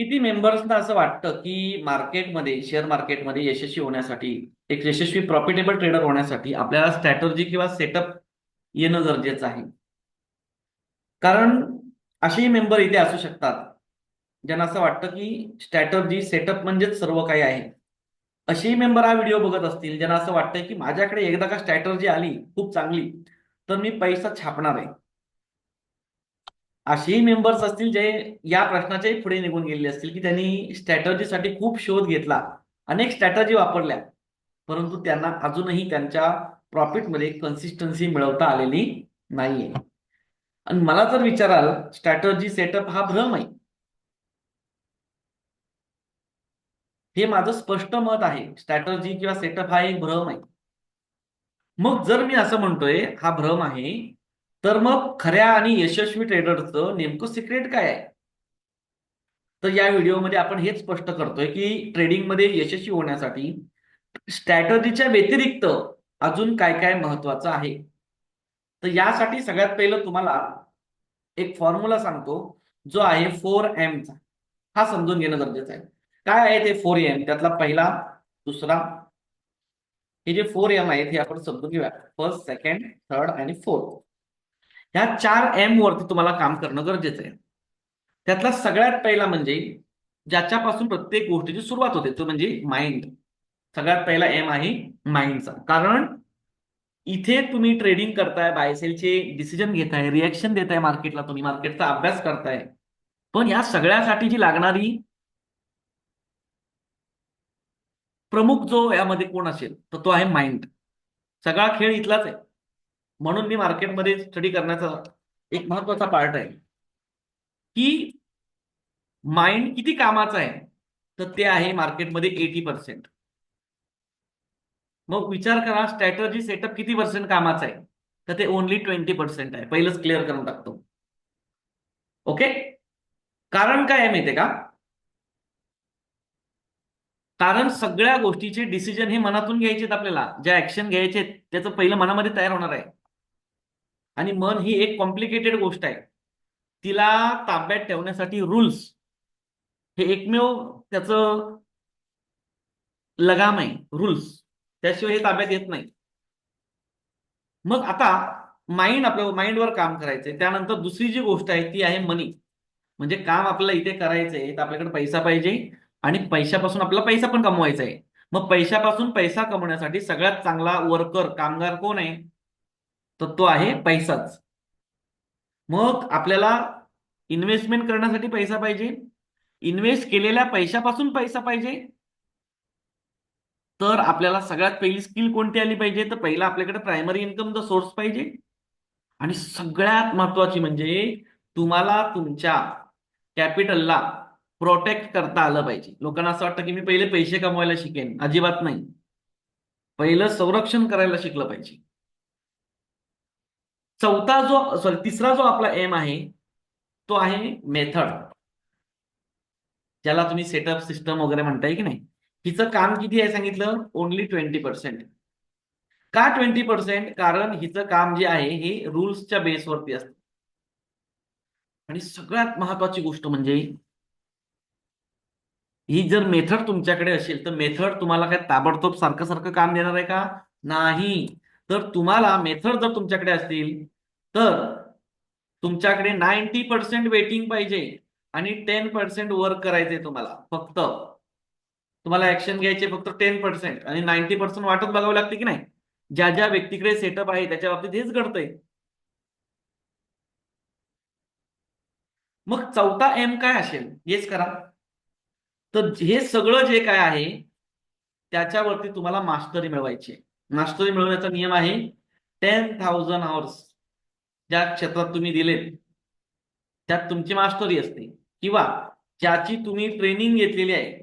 किती मेंबर्सना असं वाटतं की मार्केटमध्ये शेअर मार्केटमध्ये यशस्वी होण्यासाठी एक यशस्वी प्रॉफिटेबल ट्रेडर होण्यासाठी आपल्याला स्ट्रॅटर्जी किंवा सेटअप येणं गरजेचं आहे. कारण असेही मेंबर इथे असू शकतात ज्यांना असं वाटतं की स्ट्रॅटर्जी सेटअप म्हणजेच सर्व काही आहे. असेही मेंबर हा व्हिडिओ बघत असतील ज्यांना असं वाटतं की माझ्याकडे एकदा का स्ट्रॅटर्जी आली खूप चांगली तर मी पैसा छापणार आहे. असेही मेंबर्स असतील जे या प्रश्नाच्याही पुढे निघून गेलेले असतील की त्यांनी स्ट्रॅटर्जीसाठी खूप शोध घेतला. अनेक स्ट्रॅटर्जी वापरल्या. परंतु त्यांना अजूनही त्यांच्या प्रॉफिटमध्ये कन्सिस्टन्सी मिळवता आलेली नाहीये. आणि मला जर विचाराल स्ट्रॅटर्जी सेटअप हा भ्रम आहे. हे माझं स्पष्ट मत आहे. स्ट्रॅटर्जी किंवा सेटअप हा एक भ्रम आहे. मग जर मी असं म्हणतोय हा भ्रम आहे तर मग खऱ्या आणि यशस्वी ट्रेडरचं नेमकं सिक्रेट काय आहे? तर या व्हिडिओमध्ये आपण हेच स्पष्ट करतोय की ट्रेडिंगमध्ये यशस्वी होण्यासाठी स्ट्रॅटजीच्या व्यतिरिक्त अजून काय काय महत्वाचं आहे? तर यासाठी सगळ्यात पहिलं तुम्हाला एक फॉर्म्युला सांगतो जो आहे फोर एमचा हा समजून घेणं गरजेचं आहे. काय आहे ते फोर एम त्यातला पहिला दुसरा. हे जे फोर एम आहेत हे आपण समजून घेऊया. फर्स्ट सेकंड थर्ड आणि फोर्थ ह्या चार एम वरती तुम्हाला काम करणं गरजेचं आहे. त्यातला सगळ्यात पहिला म्हणजे ज्याच्यापासून प्रत्येक गोष्टीची सुरुवात होते तो म्हणजे माइंड सगळ्यात पहिला एम आहे माइंडचा कारण इथे तुम्ही ट्रेडिंग करताय बायसेलचे डिसिजन घेताय रिॲक्शन देताय मार्केटला तुम्ही मार्केटचा अभ्यास करताय. पण या सगळ्यासाठी जी लागणारी प्रमुख जो यामध्ये कोण असेल तर तो आहे माइंड सगळा खेळ इथलाच आहे. म्हणून मी मार्केटमध्ये स्टडी करण्याचा एक महत्त्वाचा पार्ट आहे. की माइंड किती कामाचं आहे तर ते आहे मार्केटमध्ये एटी पर्सेंट मग विचार करा स्ट्रॅटर्जी सेटअप किती पर्सेंट कामाचं आहे तर ते ओनली ट्वेंटी पर्सेंट आहे. पहिलंच क्लिअर करून टाकतो. ओके कारण काय आहे माहितीये का? कारण सगळ्या गोष्टीचे डिसिजन हे मनातून घ्यायचे आपल्याला. ज्या ऍक्शन घ्यायचे त्याचं पहिलं मनामध्ये तयार होणार आहे. आणि मन ही एक कॉम्प्लिकेटेड गोष्ट आहे. तिला ताब्यात ठेवण्यासाठी रूल्स हे एकमेव त्याचं लगाम आहे रूल्स त्याशिवाय हे ताब्यात येत नाही. मग आता माइंड आपल्या माइंडवर काम करायचंय. त्यानंतर दुसरी जी गोष्ट आहे ती आहे मनी म्हणजे काम आपल्याला इथे करायचंय तर आपल्याकडे पैसा पाहिजे आणि पैशापासून आपल्याला पैसा पण कमवायचा आहे. मग पैशापासून पैसा कमवण्यासाठी सगळ्यात चांगला वर्कर कामगार कोण आहे? तर तो आहे पैसाच. मग आपल्याला इन्व्हेस्टमेंट करण्यासाठी पैसा पाहिजे. इन्व्हेस्ट केलेल्या पैशापासून पैसा पाहिजे. तर आपल्याला सगळ्यात पहिली स्किल कोणती आली पाहिजे? तर पहिला आपल्याकडे प्रायमरी इन्कमचा सोर्स पाहिजे. आणि सगळ्यात महत्वाची म्हणजे तुम्हाला तुमच्या कॅपिटलला प्रोटेक्ट करता आलं पाहिजे. लोकांना असं वाटतं की मी पहिले पैसे कमवायला शिकेन. अजिबात नाही. पहिलं संरक्षण करायला शिकलं पाहिजे. चौथा जो सॉरी तिसरा जो आपला एम आहे तो आहे मेथड. ज्याला तुम्ही सेटअप सिस्टम वगैरे म्हणताय की नाही? हिचं काम किती आहे सांगितलं? ओनली ट्वेंटी पर्सेंट का ट्वेंटी पर्सेंट कारण हिचं काम जे आहे हे रुल्सच्या बेसवरती असतं. आणि सगळ्यात महत्वाची गोष्ट म्हणजे ही जर मेथड तुमच्याकडे असेल तर मेथड तुम्हाला काय ताबडतोब सारखं सारखं काम देणार आहे का? नाही. तर तुम्हाला मेथड जर तुमच्याकडे असतील तर तुमच्याकडे नाईन्टी पर्सेंट वेटिंग पाहिजे आणि टेन पर्सेंट वर्क करायचे तुम्हाला फक्त. तुम्हाला ऍक्शन घ्यायचे फक्त टेन पर्सेंट आणि नाईन्टी पर्सेंट वाटत बघावं लागते की नाही? ज्या ज्या व्यक्तीकडे सेटअप आहे त्याच्या बाबतीत हेच घडतंय. मग चौथा एम काय असेल? हेच करा. तर हे सगळं जे काय आहे त्याच्यावरती तुम्हाला मास्टरी मिळवायची मास्टरी मिळवण्याचा नियम आहे टेन थाउजंड आवर्स ज्या क्षेत्रात तुम्ही दिलेत त्यात तुमची मास्टरी असते. किंवा ज्याची तुम्ही ट्रेनिंग घेतलेली आहे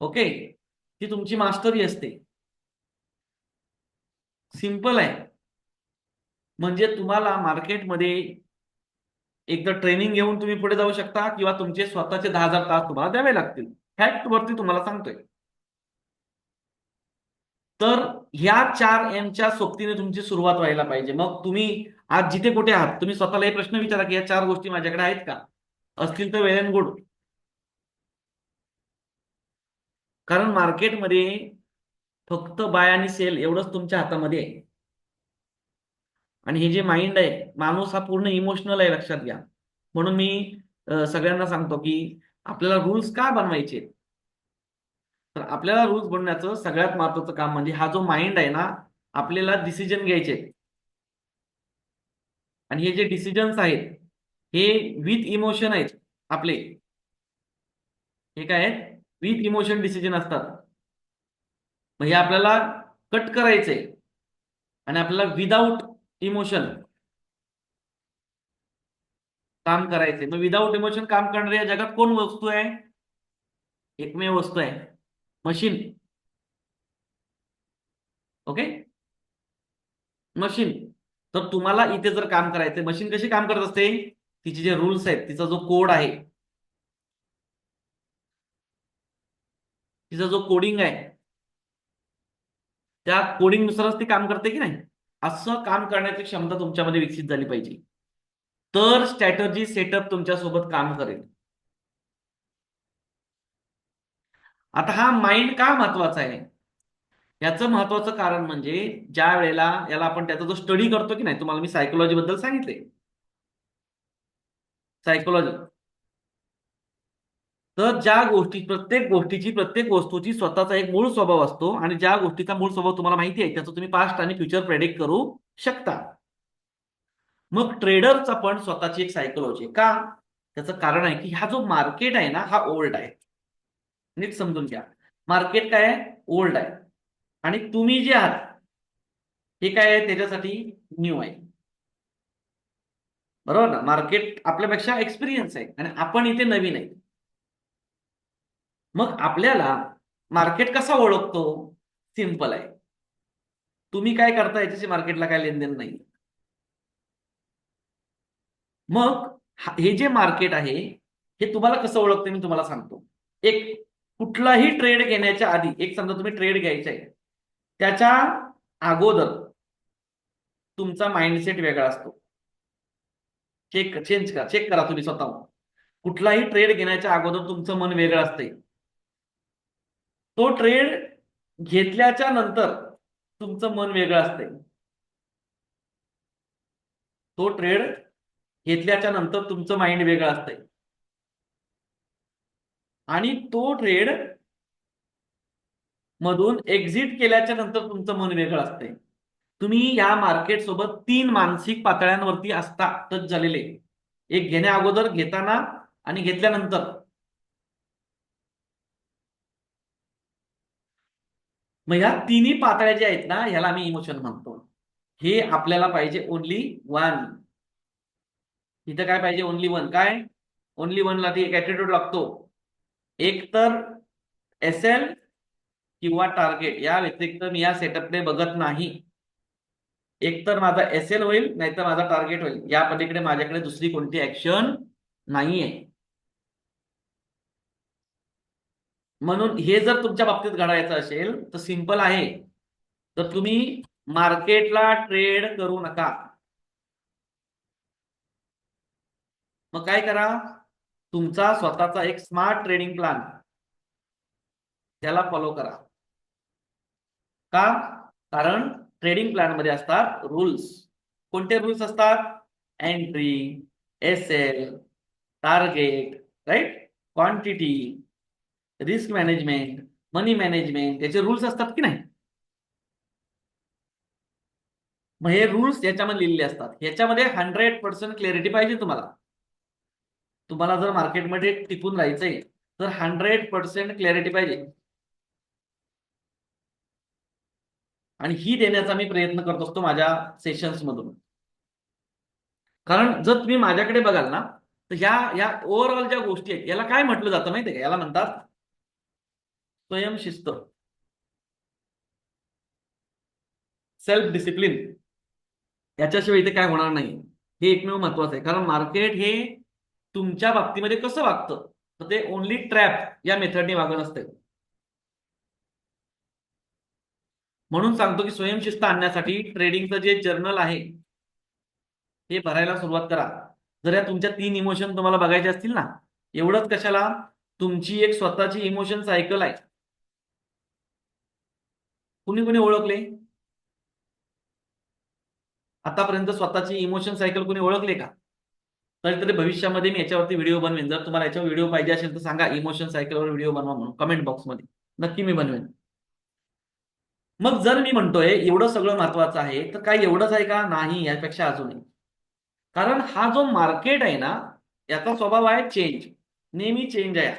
ओके ती तुमची मास्टरी असते. सिंपल आहे. म्हणजे तुम्हाला मार्केटमध्ये एकदा ट्रेनिंग घेऊन तुम्ही पुढे जाऊ शकता किंवा तुमचे स्वतःचे दहा हजार तास तुम्हाला द्यावे लागतील. फॅक्ट वरती तुम्हाला सांगतोय. तर ह्या चार एमच्या सोबतीने तुमची सुरुवात व्हायला पाहिजे. मग तुम्ही आज जिथे कुठे आहात तुम्ही स्वतःला हे प्रश्न विचारा की या चार गोष्टी माझ्याकडे आहेत का? असतील तर वेल अँड गुड. कारण मार्केटमध्ये फक्त बाय आणि सेल एवढंच तुमच्या हातामध्ये आहे. आणि हे जे माइंड आहे माणूस हा पूर्ण इमोशनल आहे लक्षात घ्या. म्हणून मी सगळ्यांना सांगतो की आपल्याला रूल्स का बनवायचे तर आपल्याला रूल्स बनवण्याचं सगळ्यात महत्वाचं काम म्हणजे हा जो माइंड आहे ना आपल्याला डिसिजन घ्यायचे. आणि हे जे डिसिजन्स आहेत हे विथ इमोशन आहेत आपले. हे काय आहेत? विथ इमोशन डिसिजन असतात. मग हे आपल्याला कट करायचे आणि आपल्याला विदाऊट इमोशन काम करायचे मग विदाऊट इमोशन काम करणारी या जगात कोण वस्तू आहे? एकमेव वस्तू आहे. मशीन ओके मशीन तर तुम्हाला इथे जर काम करायचं मशीन कशी काम करत असते? तिचे जे रूल्स आहेत तिचा जो कोड आहे तिचा जो कोडिंग आहे त्या कोडिंग नुसारच ती काम करते की नाही? असं काम करण्याची क्षमता तुमच्यामध्ये विकसित झाली पाहिजे. तर स्ट्रॅटर्जी सेटअप तुमच्यासोबत काम करेल. आता हा माइंड का महत्त्वाचा आहे? याचं महत्वाचं कारण म्हणजे ज्या वेळेला याला आपण त्याचा जो स्टडी करतो की नाही तुम्हाला मी सायकोलॉजी बद्दल सांगितले सायकोलॉजी तर ज्या गोष्टी प्रत्येक गोष्टीची प्रत्येक वस्तूची स्वतःचा एक मूळ स्वभाव असतो आणि ज्या गोष्टीचा मूळ स्वभाव तुम्हाला माहिती आहे त्याचं तुम्ही पास्ट आणि फ्युचर प्रेडिक्ट करू शकता. मग ट्रेडरचा पण स्वतःची एक सायकोलॉजी का? त्याचं कारण आहे की हा जो मार्केट आहे ना हा ओल्ड आहे. नीट समजून घ्या. मार्केट काय आहे? ओल्ड आहे. आणि तुम्ही जे आहात हे काय आहे? त्याच्यासाठी न्यू आहे. बरोबर ना? मार्केट आपल्यापेक्षा एक्सपिरियन्स आहे. आणि आपण इथे नवीन आहे. मग आपल्याला मार्केट कसा ओळखतो? सिंपल आहे. तुम्ही काय करता? याच्याशी मार्केटला काय लेनदेन नाही. मग हे जे मार्केट आहे हे तुम्हाला कसं ओळखते? मी तुम्हाला सांगतो. एक कुठलाही ट्रेड घेण्याच्या आधी एक समजा तुम्ही ट्रेड घ्यायचा आहे त्याच्या अगोदर तुमचा माइंडसेट वेगळा असतो. चेक चेंज करा चेक करा तुम्ही स्वतः कुठलाही ट्रेड घेण्याच्या अगोदर तुमचं मन वेगळं असतंय. तो ट्रेड घेतल्याच्या नंतर तुमचं मन वेगळं असतंय. तो ट्रेड घेतल्याच्या नंतर तुमचं माइंड वेगळं असतंय. आणि तो ट्रेड मधून एक्झिट केल्याच्यानंतर तुमचं मन वेगळं असतंय. तुम्ही या मार्केट सोबत तीन मानसिक पातळ्यांवरती असता टच झालेले. एक घेण्या अगोदर घेताना आणि घेतल्यानंतर. मग ह्या तिन्ही पातळ्या ज्या आहेत ना ह्याला आम्ही इमोशन म्हणतो. हे आपल्याला पाहिजे ओनली वन इथं काय पाहिजे ओनली वन काय? ओनली ला ती एक ऍटिट्यूड लागतो. एक तर एस एल किंवा टार्गेट या व्यतिरिक्त मी या सेटअपने बघत नाही. एक तर माझा एस एल होईल नाहीतर माझा टार्गेट होईल. या पलीकडे माझ्याकडे दुसरी कोणती ऍक्शन नाहीये. म्हणून हे जर तुमच्या बाबतीत घडायचं असेल तर सिंपल आहे. तर तुम्ही मार्केटला ट्रेड करू नका. मग काय करा? तुमचा स्वतःचा एक स्मार्ट ट्रेडिंग प्लॅन त्याला फॉलो करा. का? कारण ट्रेडिंग प्लॅनमध्ये असतात रूल्स कोणते रूल्स असतात? Entry S L target right quantity risk management money management याचे रूल्स असतात की नाही? मग हे रूल्स याच्यामध्ये लिहिलेले असतात. याच्यामध्ये हंड्रेड पर्सेंट क्लॅरिटी पाहिजे तुम्हाला. तुम्हाला जर मार्केटमध्ये टिकून राहायचंय तर हंड्रेड पर्सेंट क्लॅरिटी पाहिजे. आणि ही देण्याचा मी प्रयत्न करत असतो माझ्या सेशन्स मधून. कारण जर तुम्ही माझ्याकडे बघाल ना तर ह्या या ओव्हरऑल ज्या गोष्टी आहेत याला काय म्हटलं जातं माहितीये का? याला म्हणतात स्वयंशिस्त सेल्फ डिसिप्लिन याच्याशिवाय इथे काय होणार नाही. हे एकमेव महत्वाचं आहे. कारण मार्केट हे तुमच्या बाबतीमध्ये कसं वागतं? तर ते ओनली ट्रॅप या मेथडने वागत असते. म्हणून सांगतो की स्वयंशिस्त आणण्यासाठी ट्रेडिंगचं जे जर्नल आहे हे भरायला सुरुवात करा. जर या तुमच्या तीन इमोशन तुम्हाला बघायचे असतील ना एवढंच कशाला? तुमची एक स्वतःची इमोशन सायकल आहे. कुणी कुणी ओळखले? आतापर्यंत स्वतःची इमोशन सायकल कुणी ओळखले का? तरी भविष्यामध्ये मी याच्यावरती व्हिडिओ बनवेन. जर तुम्हाला याच्यावर व्हिडिओ पाहिजे असेल तर सांगा इमोशन सायकलवर व्हिडिओ बनवा म्हणून. कमेंट बॉक्समध्ये नक्की मी बनवेन. मग जर मी म्हणतोय एवढं सगळं महत्वाचं आहे तर काय एवढंच आहे का? नाही यापेक्षा अजूनही. कारण हा जो मार्केट आहे ना याचा स्वभाव आहे चेंज नेहमी चेंज आहे.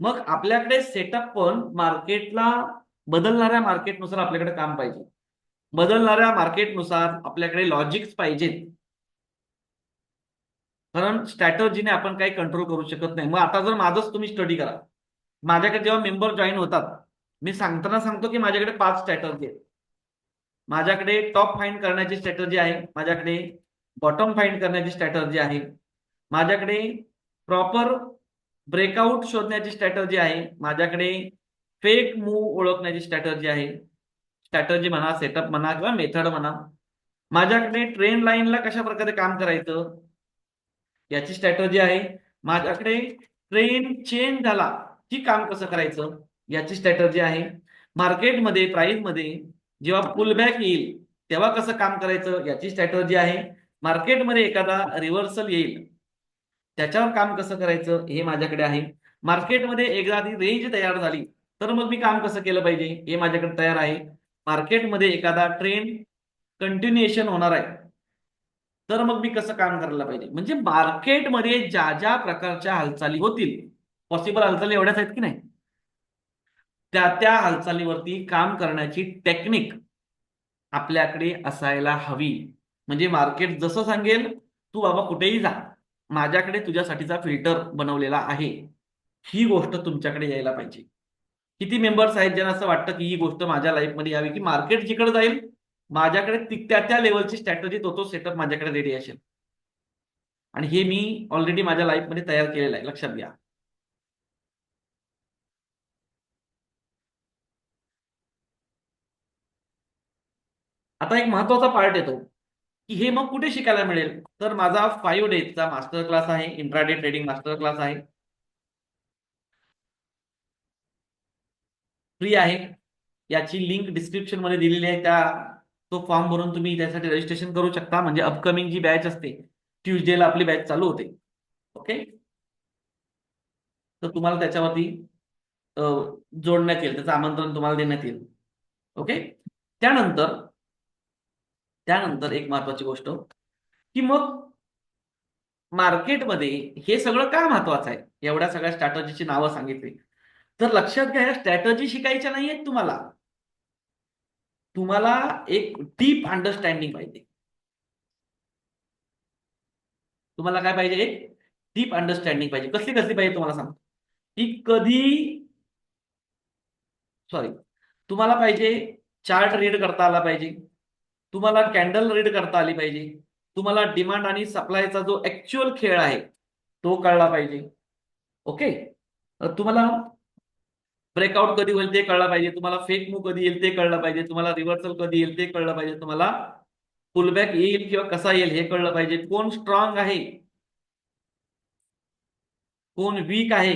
मग आपल्याकडे सेटअप पण मार्केटला बदलणाऱ्या मार्केटनुसार आपल्याकडे काम पाहिजे. बदलणाऱ्या मार्केटनुसार आपल्याकडे लॉजिक्स पाहिजेत. कारण स्ट्रॅटर्जीने आपण काही कंट्रोल करू शकत नाही. मग आता जर माझंच तुम्ही स्टडी करा. माझ्याकडे जेव्हा मेंबर जॉईन होतात मी सांगताना सांगतो की माझ्याकडे पाच स्ट्रॅटर्जी आहेत. माझ्याकडे टॉप फाईंड करण्याची स्ट्रॅटर्जी आहे. माझ्याकडे बॉटम फाईंड करण्याची स्ट्रॅटर्जी आहे. माझ्याकडे प्रॉपर ब्रेकआउट शोधण्याची स्ट्रॅटर्जी आहे. माझ्याकडे फेक मूव ओळखण्याची स्ट्रॅटर्जी आहे. स्ट्रॅटर्जी म्हणा सेटअप म्हणा किंवा मेथड म्हणा. माझ्याकडे ट्रेन लाईनला कशा प्रकारे काम करायचं? याची स्ट्रॅटर्जी आहे. माझ्याकडे ट्रेन चेंज झाला. की काम कसं करायचं? याची स्ट्रॅटर्जी आहे. मार्केटमध्ये प्राईसमध्ये जेव्हा पुलबॅक येईल तेव्हा कसं काम करायचं? याची स्ट्रॅटर्जी आहे. मार्केटमध्ये एखादा रिव्हर्सल येईल. त्याच्यावर काम कसं करायचं? हे माझ्याकडे आहे. मार्केटमध्ये एकदा ती रेंज तयार झाली तर मग मी काम कसं केलं पाहिजे? हे माझ्याकडे तयार आहे. मार्केटमध्ये एखादा ट्रेंड कंटिन्युएशन होणार आहे. तर मग मी कसं काम करायला पाहिजे? म्हणजे मार्केटमध्ये ज्या ज्या प्रकारच्या हालचाली होतील पॉसिबल हालचाली एवढ्याच आहेत की नाही? त्या त्या हालचालीवरती काम करण्याची टेक्निक आपल्याकडे असायला हवी. म्हणजे मार्केट जसं सांगेल तू बाबा कुठेही जा. माझ्याकडे तुझ्यासाठीचा फिल्टर बनवलेला आहे. ही गोष्ट तुमच्याकडे यायला पाहिजे. किती मेंबर्स आहेत ज्यांना असं वाटतं की ही गोष्ट माझ्या लाईफमध्ये यावी की मार्केट जिकडे जाईल माझ्याकडे त्या त्या लेवलची स्ट्रॅटजी तो तो सेटअप माझ्याकडे रेडी असेल आणि हे मी ऑलरेडी माझ्या लाईफमध्ये तयार केलेलं आहे लक्षात घ्या. आता एक महत्त्वाचा पार्ट येतो की हे मग कुठे शिकायला मिळेल? तर माझा फाईव्ह डेजचा मास्टर क्लास आहे इंट्राडे ट्रेडिंग मास्टर क्लास आहे. फ्री आहे. याची लिंक डिस्क्रिप्शनमध्ये दिलेली आहे त्या तो फॉर्म भरून तुम्ही त्यासाठी रजिस्ट्रेशन करू शकता. म्हणजे अपकमिंग जी बॅच असते ट्युजडेला आपली बॅच चालू होते. ओके तर तुम्हाला त्याच्यावरती जोडण्यात येईल. त्याचं आमंत्रण तुम्हाला देण्यात येईल. ओके त्यानंतर त्यानंतर एक महत्वाची गोष्ट की मग मार्केटमध्ये हे सगळं का महत्वाचं आहे? एवढ्या सगळ्या स्ट्रॅटर्जीची नावं सांगितली. तर लक्षात घ्या स्ट्रॅटजी शिकायच्या नाही आहेत तुम्हाला. तुम्हाला एक डीप अंडरस्टँडिंग पाहिजे. तुम्हाला काय पाहिजे? एक डीप अंडरस्टँडिंग पाहिजे. कसली कसली पाहिजे तुम्हाला सांगतो. की कधी सॉरी तुम्हाला पाहिजे चार्ट रीड करता आला पाहिजे. तुम्हाला कॅन्डल रीड करता आली पाहिजे. तुम्हाला डिमांड आणि सप्लायचा जो ऍक्च्युअल खेळ आहे तो कळला पाहिजे. ओके तुम्हाला ब्रेकआउट कधी होईल ते कळलं पाहिजे. तुम्हाला फेक मूव कधी येईल ते कळलं पाहिजे. तुम्हाला रिव्हर्सल कधी येईल ते कळलं पाहिजे. तुम्हाला पुलबॅक येईल किंवा कसा येईल हे कळलं पाहिजे. कोण स्ट्रॉंग आहे? कोण वीक आहे?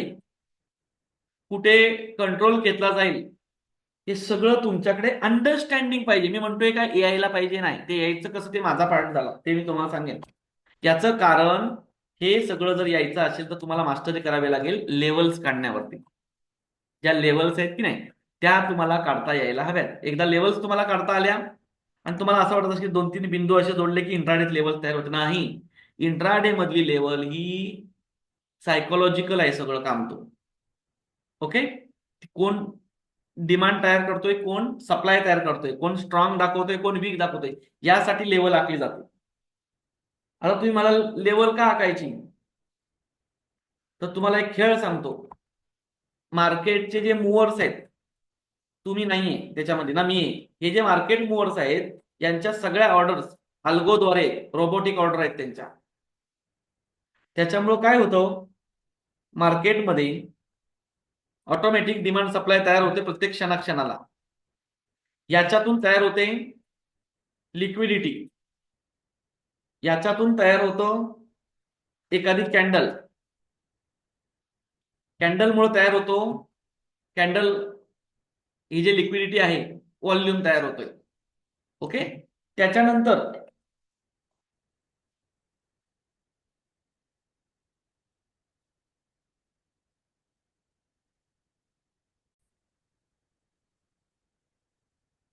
कुठे कंट्रोल घेतला जाईल? हे सगळं तुमच्याकडे अंडरस्टँडिंग पाहिजे. मी म्हणतोय का यायला पाहिजे नाही? ते यायचं कसं ते माझा पार्ट झाला. ते मी तुम्हाला सांगेन. याचं कारण हे सगळं जर यायचं असेल तर तुम्हाला मास्टरी करावे लागेल लेवल्स काढण्यावरती. ज्या लेवल्स आहेत की नाही त्या तुम्हाला काढता यायला हव्यात. एकदा लेवल्स तुम्हाला काढता आल्या आणि तुम्हाला असं वाटत की दोन तीन बिंदू असे जोडले की इंट्राडेत लेवल तयार होते नाही. इंट्राडे मधली लेवल ही सायकोलॉजिकल आहे सगळं काम तो. ओके कोण डिमांड तयार करतोय कोण सप्लाय तयार करतोय कोण स्ट्रॉंग दाखवतोय कोण वीक दाखवतोय यासाठी लेवल आखली जाते. आता तुम्ही मला लेवल का आकायची तर तुम्हाला एक खेळ सांगतो. मार्केटचे जे मुव्हर्स आहेत तुम्ही नाहीये त्याच्यामध्ये ना मी हे जे मार्केट मुव्हर्स आहेत यांच्या सगळ्या ऑर्डर्स अल्गोद्वारे रोबोटिक ऑर्डर आहेत त्यांच्या. त्याच्यामुळं काय होतं मार्केटमध्ये ऑटोमॅटिक डिमांड सप्लाय तयार होते प्रत्येक क्षणाक्षणाला. याच्यातून तयार होते लिक्विडिटी. याच्यातून तयार होतं एखादी कॅन्डल. कॅन्डलमुळे तयार होतो. कॅन्डल ही जी लिक्विडिटी आहे व्हॉल्यूम तयार होतोय. ओके त्याच्यानंतर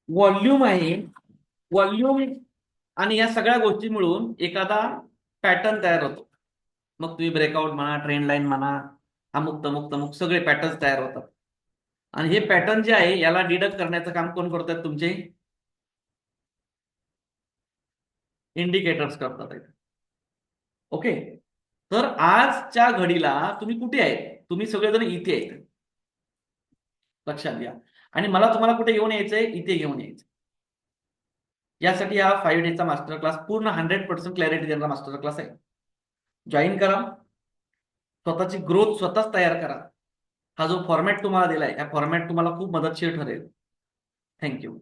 व्हॉल्यूम आहे. व्हॉल्यूम आणि या सगळ्या गोष्टी मिळून एखादा पॅटर्न तयार होतो. मग तुम्ही ब्रेकआउट म्हणा ट्रेंड लाईन म्हणा अमुक तमुक तमुक सगळे पॅटर्न तयार होतात. आणि हे पॅटर्न जे आहे याला डिडक्ट करण्याचं काम कोण करतात तुमचे? इंडिकेटर्स करतात आहेत. ओके तर आजच्या घडीला तुम्ही कुठे आहेत? तुम्ही सगळेजण इथे आहेत. लक्षात घ्या. आणि मला तुम्हाला कुठे घेऊन यायचंय? इथे घेऊन यायचं यासाठी हा फाईव्ह डेचा मास्टर क्लास पूर्ण हंड्रेड पर्सेंट क्लॅरिटी देणारा मास्टर क्लास आहे. जॉईन करा. स्वतःची ग्रोथ स्वतःच तयार करा. हा जो फॉर्मॅट तुम्हाला दिलाय या फॉर्मॅट तुम्हाला खूप मदतशीर ठरेल. थँक्यू